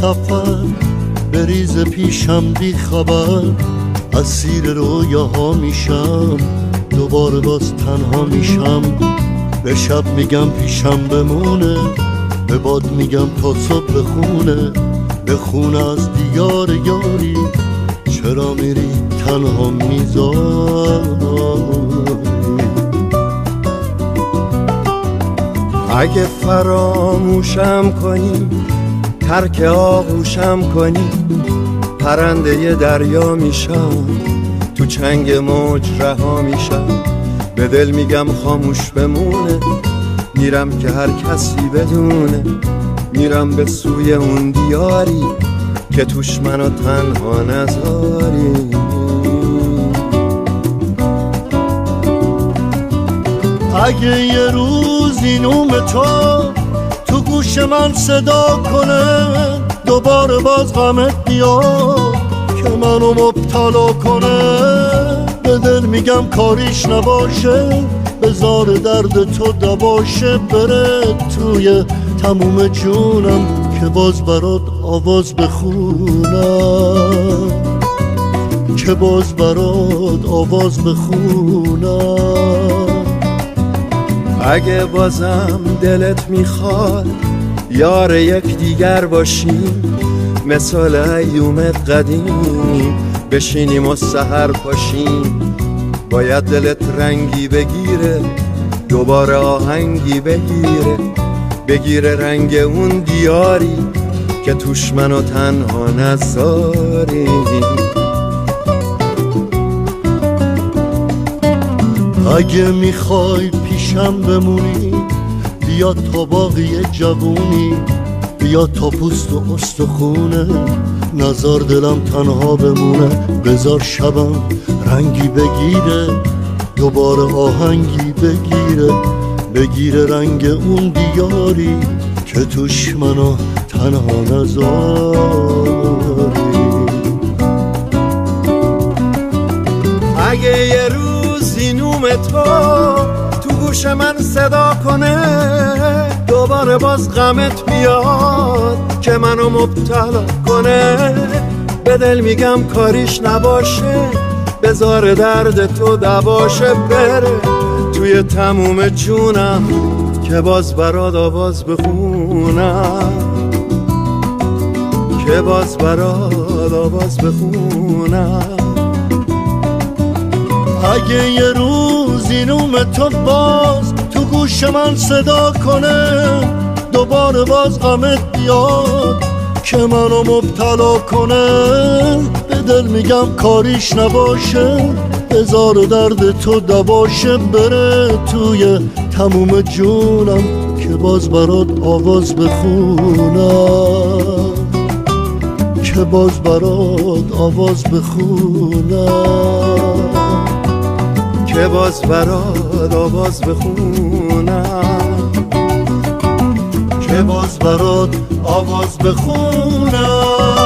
سفر بریز پیشم بی خبر. اسیر رویاها میشم دوباره باز تنها میشم. به شب میگم پیشم بمونه به باد میگم تا صبح بخونه بخونه از دیار یاری چرا میری تنها می‌ذاری؟ اگه فراموشم کنی ترک آغوشم کنی پرنده دریا میشم. تو چنگ موج رها میشم. به دل میگم خاموش بمونه. میرم که هر کسی بدونه. میرم به سوی اون دیاری که توش منو تنها نذاری اگه یه روزی نوم تو گوش من صدا کنه دوباره باز غمت بیاد که منو مبتلا کنه. به دل میگم کاریش نباشه بزار درد تو دباشه بره توی تموم جونم که باز برات آواز بخونم. که باز برات آواز بخونم. اگه بازم دلت می‌خواد یار یک دیگر باشیم مثال ایومت قدیم بشینیم و سهر پاشیم. باید دلت رنگی بگیره دوباره آهنگی بگیره. بگیره رنگ اون دیاری که توش منو تنها نذاری اگه می‌خوای پیشم بمونی بیا تا باقی جوونی بیا تا پوست و استخونه. نظر دلم تنها بمونه بذار شبم رنگی بگیره دوباره آهنگی بگیره بگیره رنگ اون دیاری که توش منو تنها نذاری. اگه یه روزی تو تو گوش من صدا کنه دوباره باز غمت بیاد که منو مبتلا کنه. به دل میگم کاریش نباشه بزار درد تو دباشه بره. توی تموم جونم که باز برات آواز بخونم. که باز برات آواز بخونم. اگه یه روزی نوم تو باز تو گوش من صدا کنه. دوباره باز غمت بیاد که منو مبتلا کنه. به دل میگم کاریش نباشه. بزار درد تو دباشه بره توی تموم جونم که باز برات آواز بخونم. که باز برات آواز بخونم. که باز برات آواز بخونم. که باز برات آواز بخونم.